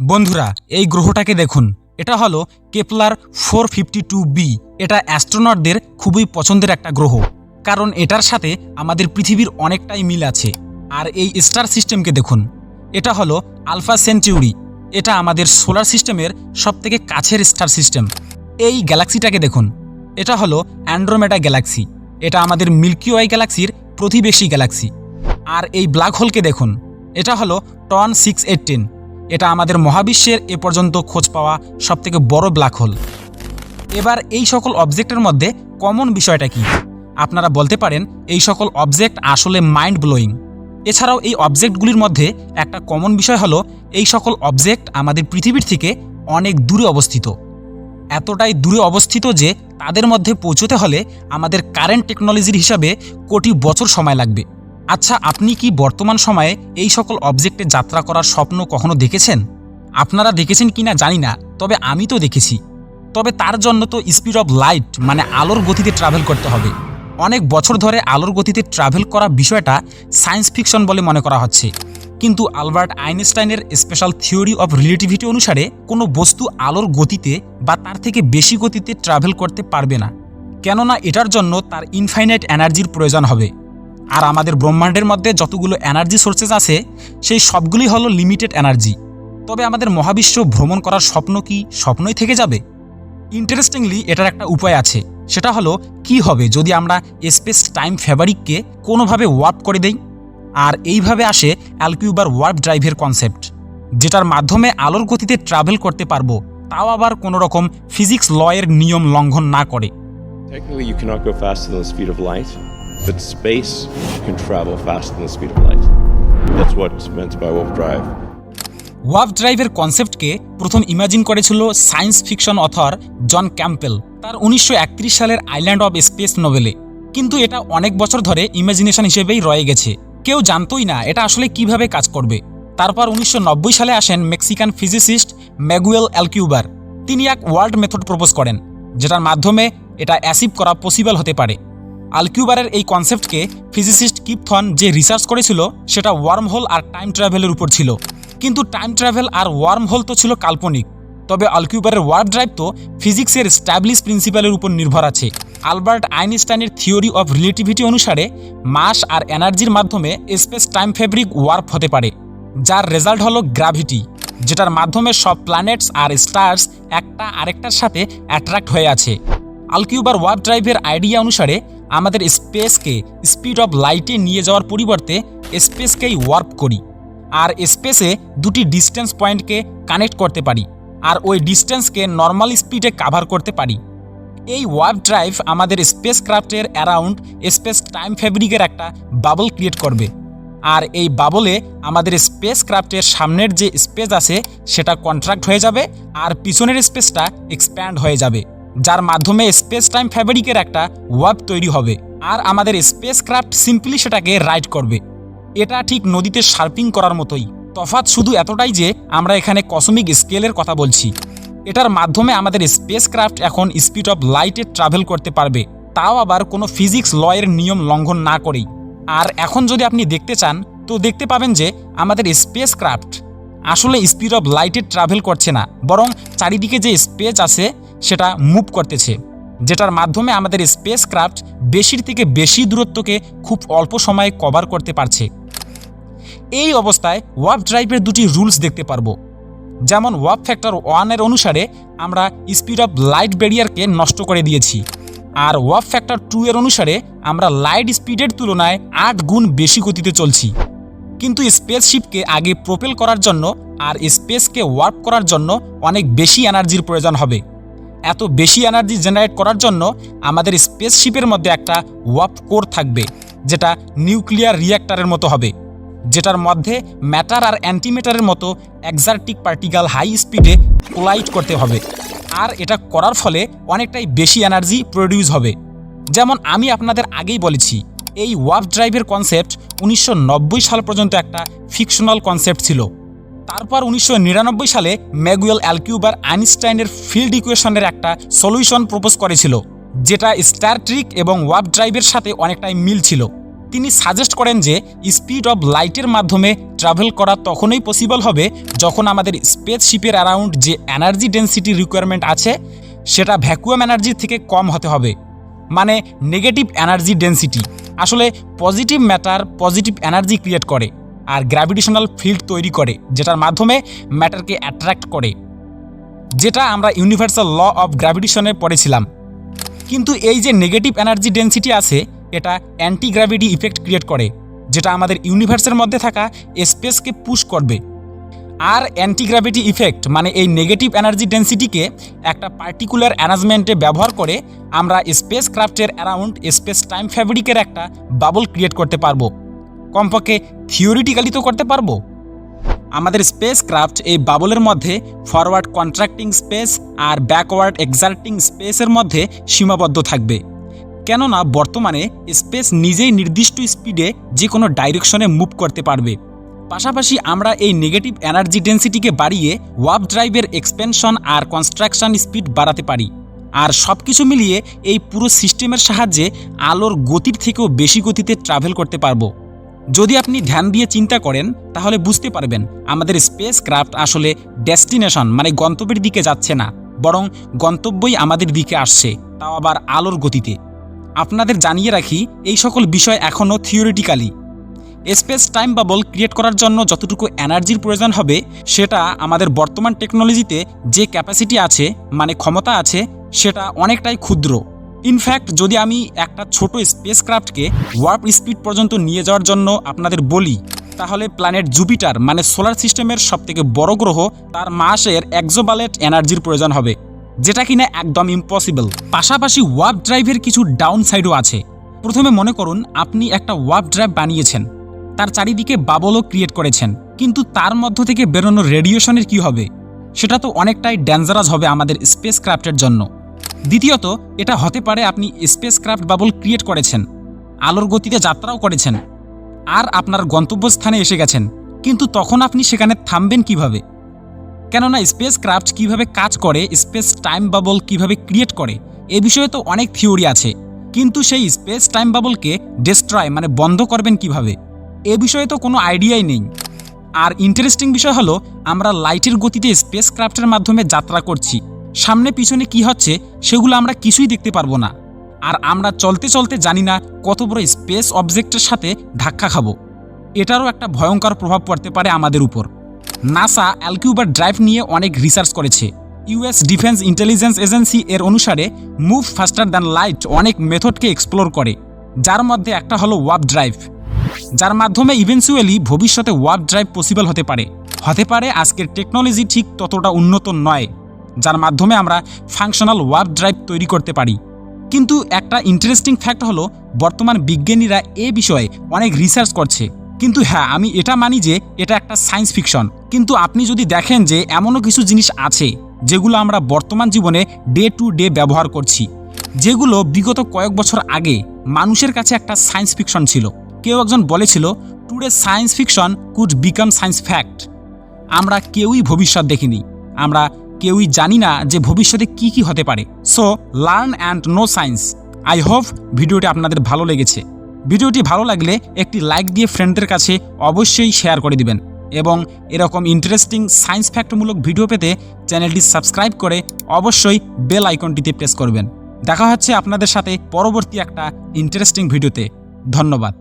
বন্ধুরা, এই গ্রহটাকে দেখুন। এটা হলো Kepler four fifty two B. এটা অ্যাস্ট্রোনটদের খুবই পছন্দের একটা গ্রহ। কারণ এটার সাথে আমাদের পৃথিবীর অনেকটাই মিল আছে। আর এই স্টার সিস্টেমকে দেখুন। এটা হলো আলফা সেন্টিউরি এটা আমাদের সোলার সিস্টেমের সবথেকে কাছের স্টার সিস্টেম। এই গ্যালাক্সিটাকে দেখুন। এটা হলো অ্যান্ড্রোমেডা গ্যালাক্সি। এটা আমাদের মিল্কি ওয়াই গ্যালাক্সির প্রতিবেশী গ্যালাক্সি। আর এই ব্ল্যাক হোলকে দেখুন। এটা হলো টন সিক্স এইটিন এটা আমাদের মহাবিশ্বের এ পর্যন্ত খোঁজ পাওয়া সবথেকে বড় ব্ল্যাক হোল এবার এই সকল অবজেক্টের মধ্যে কমন বিষয়টা কি? আপনারা বলতে পারেন এই সকল অবজেক্ট আসলে মাইন্ড ব্লোয়িং এছাড়াও এই অবজেক্টগুলির মধ্যে একটা কমন বিষয় হলো এই সকল অবজেক্ট আমাদের পৃথিবীর থেকে অনেক দূরে অবস্থিত। এতটাই দূরে অবস্থিত যে তাদের মধ্যে পৌঁছতে হলে আমাদের কারেন্ট টেকনোলজির হিসাবে কোটি বছর সময় লাগবে। আচ্ছা আপনি কি বর্তমান সময়ে এই সকল অবজেক্টে যাত্রা করার স্বপ্ন কখনো দেখেছেন? আপনারা দেখেছেন কিনা জানি না, তবে আমি তো দেখেছি। তবে তার জন্য তো স্পিড অফ লাইট মানে আলোর গতিতে ট্রাভেল করতে হবে। অনেক বছর ধরে আলোর গতিতে ট্রাভেল করা বিষয়টা সায়েন্স ফিকশন বলে মনে করা হচ্ছে। কিন্তু আলবার্ট আইনস্টাইনের স্পেশাল থিওরি অফ রিলেটিভিটি অনুসারে কোনো বস্তু আলোর গতিতে বা তার থেকে বেশি গতিতে ট্রাভেল করতে পারবে না। কেননা এটার জন্য তার ইনফাইনাইট এনার্জির প্রয়োজন হবে। আর আমাদের ব্রহ্মাণ্ডের মধ্যে যতগুলো এনার্জি সোর্সেস আছে সেই সবগুলি হলো লিমিটেড এনার্জি তবে আমাদের মহাবিশ্ব ভ্রমণ করার স্বপ্ন কি স্বপ্নই থেকে যাবে? ইন্টারেস্টিংলি এটার একটা উপায় আছে। সেটা হলো কি হবে যদি আমরা স্পেস টাইম ফেভারিককে কোনোভাবে ওয়ার্প করে দেই? আর এইভাবে আসে অ্যালকিউবার ওয়ার্প ড্রাইভের কনসেপ্ট যেটার মাধ্যমে আলোর গতিতে ট্রাভেল করতে পারব তাও আবার কোনো রকম ফিজিক্স লয়ের নিয়ম লঙ্ঘন না করে। Technically, you cannot go faster than the speed of light, but space can travel faster than the speed of light. That's what's meant by warp drive. ওয়াভ ড্রাইভের কনসেপ্টকে প্রথম ইমাজিন করেছিল science fiction author John Campbell তার উনিশশো একত্রিশ সালের island of speech নোভেলে কিন্তু এটা অনেক বছর ধরে ইমাজিনেশন হিসেবেই রয়ে গেছে। কেউ জানতোই না এটা আসলে কীভাবে কাজ করবে। তারপর উনিশশো নব্বই সালে আসেন মেক্সিকান ফিজিসিস্ট ম্যাগুয়েল অ্যালকিউবার তিনি এক ওয়ার্ল্ড মেথড প্রপোজ করেন, যেটার মাধ্যমে এটা অ্যাসিভ করা পসিবল হতে পারে। আলকিউবারের এই কনসেপ্টকে ফিজিসিস্ট কিপথন যে রিসার্চ করেছিল, সেটা ওয়ার্ম হোল আর টাইম ট্রাভেলের উপর ছিল। কিন্তু টাইম ট্রাভেল আর ওয়ার্ম হোল তো ছিল কাল্পনিক। তবে আলকিউবারের ওয়ার্প ড্রাইভ তো ফিজিক্সের স্ট্যাবলিশ প্রিন্সিপালের উপর নির্ভর আছে। আলবার্ট আইনস্টাইনের থিওরি অফ রিলেটিভিটি অনুসারে, মাস আর এনার্জির মাধ্যমে স্পেস টাইম ফেব্রিক ওয়ার্প হতে পারে, যার রেজাল্ট হলো গ্র্যাভিটি, যেটার মাধ্যমে সব প্ল্যানেটস আর স্টার্স একটা আরেকটার সাথে অ্যাট্রাক্ট হয়ে আছে। আলকিউবার ওয়ার্প ড্রাইভের আইডিয়া অনুসারে আমাদের স্পেসকে স্পিড অফ লাইটে নিয়ে যাওয়ার পরিবর্তে স্পেসকেই ওয়ার্প করি। আর স্পেসে দুটি ডিস্টেন্স পয়েন্টকে কানেক্ট করতে পারি আর ওই ডিস্টেন্সকে নর্মাল স্পিডে কাভার করতে পারি। এই ওয়ার্প ড্রাইভ আমাদের স্পেস ক্রাফটের অ্যারাউন্ড স্পেস টাইম ফেব্রিকের একটা বাবল ক্রিয়েট করবে। আর এই বাবলে আমাদের স্পেস ক্রাফটের সামনের যে স্পেস আছে সেটা কন্ট্রাক্ট হয়ে যাবে আর পিছনের স্পেসটা এক্সপ্যান্ড হয়ে যাবে। যার মাধ্যমে স্পেস টাইম ফ্যাব্রিকের একটা ওয়ার্প তৈরি হবে। আর আমাদের স্পেস ক্রাফট সিম্পলি সেটাকে রাইড করবে। এটা ঠিক নদীতে শার্পিং করার মতোই। তফাৎ শুধু এতটাই যে আমরা এখানে কসমিক স্কেলের কথা বলছি। এটার মাধ্যমে আমাদের স্পেস ক্রাফট এখন স্পিড অফ লাইটে ট্রাভেল করতে পারবে। তাও আবার কোনো ফিজিক্স লয়ের নিয়ম লঙ্ঘন না করেই। আর এখন যদি আপনি দেখতে চান, তো দেখতে পাবেন যে আমাদের স্পেস ক্রাফট আসলে স্পিড অফ লাইটে ট্রাভেল করছে না। বরং চারিদিকে যে স্পেস আছে সেটা মুভ করতেছে, যেটার মাধ্যমে আমাদের স্পেস ক্রাফট বেশির থেকে বেশি দূরত্বকে খুব অল্প সময়ে কভার করতে পারছে। এই অবস্থায় ওয়ার্প ড্রাইভের দুটি রুলস দেখতে পারব। যেমন ওয়ার্প ফ্যাক্টর ওয়ানের অনুসারে আমরা স্পিড অফ লাইট ব্যারিয়ারকে নষ্ট করে দিয়েছি, আর ওয়ার্প ফ্যাক্টর টু এর অনুসারে আমরা লাইট স্পিডের তুলনায় আট গুণ বেশি গতিতে চলছি। কিন্তু স্পেসশিপকে আগে প্রোপেল করার জন্য আর স্পেসকে ওয়ার্প করার জন্য অনেক বেশি এনার্জির প্রয়োজন হবে। এত বেশি এনার্জি জেনারেট করার জন্য আমাদের স্পেসশিপের মধ্যে একটা ওয়ার্প কোর থাকবে, যেটা নিউক্লিয়ার রিয়্যাক্টারের মতো হবে, যেটার মধ্যে ম্যাটার আর অ্যান্টিমেটারের মতো এক্সার্টিক পার্টিকাল হাই স্পিডে কোলাইট করতে হবে। আর এটা করার ফলে অনেকটাই বেশি এনার্জি প্রডিউস হবে। যেমন আমি আপনাদের আগেই বলেছি, এই ওয়ার্প ড্রাইভের কনসেপ্ট উনিশশো নব্বই সাল পর্যন্ত একটা ফিকশনাল কনসেপ্ট ছিল। তারপর উনিশশো নিরানব্বই সালে ম্যাগুয়েল অ্যালকিউবার আইনস্টাইনের ফিল্ড ইকুয়েশনের একটা সলিউশন প্রপোজ করেছিল, যেটা স্টার ট্রিক এবং ওয়াব ড্রাইভের সাথে অনেকটাই মিল ছিল। তিনি সাজেস্ট করেন যে, স্পিড অফ লাইটের মাধ্যমে ট্রাভেল করা তখনই পসিবল হবে যখন আমাদের স্পেস শিপের অ্যারাউন্ড যে এনার্জি ডেন্সিটি রিকোয়ারমেন্ট আছে, সেটা ভ্যাকুয়াম এনার্জির থেকে কম হতে হবে। মানে নেগেটিভ এনার্জি ডেন্সিটি। আসলে positive matter positive energy create করে। আর গ্র্যাভিটেশনাল ফিল্ড তৈরি করে, যেটার মাধ্যমে ম্যাটারকে অ্যাট্রাক্ট করে, যেটা আমরা ইউনিভার্সাল ল অফ গ্র্যাভিটেশনে পড়েছিলাম। কিন্তু এই যে নেগেটিভ এনার্জি ডেন্সিটি আছে, এটা অ্যান্টি গ্র্যাভিটি ইফেক্ট ক্রিয়েট করে, যেটা আমাদের ইউনিভার্সের মধ্যে থাকা স্পেসকে পুশ করবে। আর অ্যান্টি গ্র্যাভিটি ইফেক্ট মানে এই নেগেটিভ এনার্জি ডেন্সিটিকে একটা পার্টিকুলার অ্যারেঞ্জমেন্টে ব্যবহার করে আমরা স্পেস ক্রাফ্টের অ্যারাউন্ড স্পেস টাইম ফ্যাব্রিকের একটা বাবল ক্রিয়েট করতে পারব। কমপক্ষে থিওরিটিক্যালি তো করতে পারব। আমাদের স্পেস ক্রাফট এই বাবলের মধ্যে ফরওয়ার্ড কন্ট্রাক্টিং স্পেস আর ব্যাকওয়ার্ড এক্সার্টিং স্পেসের মধ্যে সীমাবদ্ধ থাকবে। কেননা বর্তমানে স্পেস নিজেই নির্দিষ্ট স্পিডে যে কোনো ডাইরেকশনে মুভ করতে পারবে। পাশাপাশি আমরা এই নেগেটিভ এনার্জি ডেন্সিটিকে বাড়িয়ে ওয়াব ড্রাইভের এক্সপেনশন আর কনস্ট্রাকশন স্পিড বাড়াতে পারি। আর সব কিছু মিলিয়ে এই পুরো সিস্টেমের সাহায্যে আলোর গতির থেকেও বেশি গতিতে ট্রাভেল করতে পারব। যদি আপনি ধ্যান দিয়ে চিন্তা করেন, তাহলে বুঝতে পারবেন আমাদের স্পেস ক্রাফট আসলে ডেস্টিনেশন মানে গন্তব্যের দিকে যাচ্ছে না, বরং গন্তব্যই আমাদের দিকে আসছে, তাও আবার আলোর গতিতে। আপনাদের জানিয়ে রাখি, এই সকল বিষয় এখনও theoretically space time bubble create করার জন্য যতটুকু এনার্জির প্রয়োজন হবে, সেটা আমাদের বর্তমান টেকনোলজিতে যে ক্যাপাসিটি আছে মানে ক্ষমতা আছে, সেটা অনেকটাই ক্ষুদ্র। ইনফ্যাক্ট যদি আমি একটা ছোট স্পেস ক্রাফটকে ওয়ার্প স্পিড পর্যন্ত নিয়ে যাওয়ার জন্য আপনাদের বলি, তাহলে প্ল্যানেট জুপিটার মানে সোলার সিস্টেমের সবথেকে বড় গ্রহ, তার মাসের একজোবালেট এনার্জির প্রয়োজন হবে, যেটা কিনা একদম ইম্পসিবল পাশাপাশি ওয়ার্প ড্রাইভের কিছু ডাউন সাইডও আছে। প্রথমে মনে করুন, আপনি একটা ওয়ার্প ড্রাইভ বানিয়েছেন। তার চারিদিকে বাবলও ক্রিয়েট করেছেন। কিন্তু তার মধ্য থেকে বেরোনো রেডিয়েশনের কি হবে? সেটা তো অনেকটাই ডেঞ্জারাস হবে আমাদের স্পেস ক্রাফটের জন্য। দ্বিতীয়ত, এটা হতে পারে আপনি স্পেস ক্রাফট বাবল ক্রিয়েট করেছেন, আলোর গতিতে যাত্রাও করেছেন, আর আপনার গন্তব্যস্থানে এসে গেছেন, কিন্তু তখন আপনি সেখানে থামবেন কীভাবে? কেননা স্পেস ক্রাফট কীভাবে কাজ করে স্পেস টাইম বাবল কীভাবে ক্রিয়েট করে, এ বিষয়ে তো অনেক থিওরি আছে, কিন্তু সেই স্পেস টাইম বাবলকে ডেস্ট্রয় মানে বন্ধ করবেন কীভাবে? এ বিষয়ে তো কোনো আইডিয়াই নেই। আর ইন্টারেস্টিং বিষয় হলো, আমরা লাইটের গতিতে স্পেস ক্রাফটের মাধ্যমে যাত্রা করছি। সামনে পিছনে কি হচ্ছে সেগুলো আমরা কিছুই দেখতে পারব না। আর আমরা চলতে চলতে জানি না কত বড় স্পেস অবজেক্টের সাথে ধাক্কা খাব। এটারও একটা ভয়ঙ্কর প্রভাব পড়তে পারে আমাদের উপর। নাসা অ্যালকিউবার ড্রাইভ নিয়ে অনেক রিসার্চ করেছে। ইউএস ডিফেন্স ইন্টেলিজেন্স এজেন্সি এর অনুসারে মুভ ফাস্টার দ্যান লাইট অনেক মেথডকে এক্সপ্লোর করে। যার মধ্যে একটা হলো ওয়াব ড্রাইভ যার মাধ্যমে ইভেন্চুয়ালি ভবিষ্যতে ওয়াব ড্রাইভ পসিবল হতে পারে। হতে পারে আজকের টেকনোলজি ঠিক ততটা উন্নত নয়। যার মাধ্যমে আমরা ফাংশনাল ওয়াপ ড্রাইভ তৈরি করতে পারি। কিন্তু একটা ইন্টারেস্টিং ফ্যাক্ট হলো, বর্তমান বিজ্ঞানীরা এ বিষয়ে অনেক রিসার্চ করছে। কিন্তু হ্যাঁ আমি এটা মানি যে এটা একটা সায়েন্স ফিকশন কিন্তু আপনি যদি দেখেন যে এমনও কিছু জিনিস আছে, যেগুলো আমরা বর্তমান জীবনে ডে টু ডে ব্যবহার করছি, যেগুলো বিগত কয়েক বছর আগে মানুষের কাছে একটা সায়েন্স ফিকশন ছিল। কেউ একজন বলেছিল today science fiction could become science fact আমরা কেউই ভবিষ্যৎ দেখিনি। আমরা কেউই জানি না যে ভবিষ্যতে কি কি হতে পারে। So learn and know science I hope ভিডিওটি আপনাদের ভালো লেগেছে। ভিডিওটি ভালো লাগলে একটি লাইক দিয়ে ফ্রেন্ডদের কাছে অবশ্যই শেয়ার করে দিবেন এবং এরকম ইন্টারেস্টিং সায়েন্স ফ্যাক্টমূলক ভিডিও পেতে চ্যানেলটি সাবস্ক্রাইব করে অবশ্যই বেল আইকনটিতে প্রেস করবেন। দেখা হচ্ছে আপনাদের সাথে পরবর্তী একটা ইন্টারেস্টিং ভিডিওতে। ধন্যবাদ।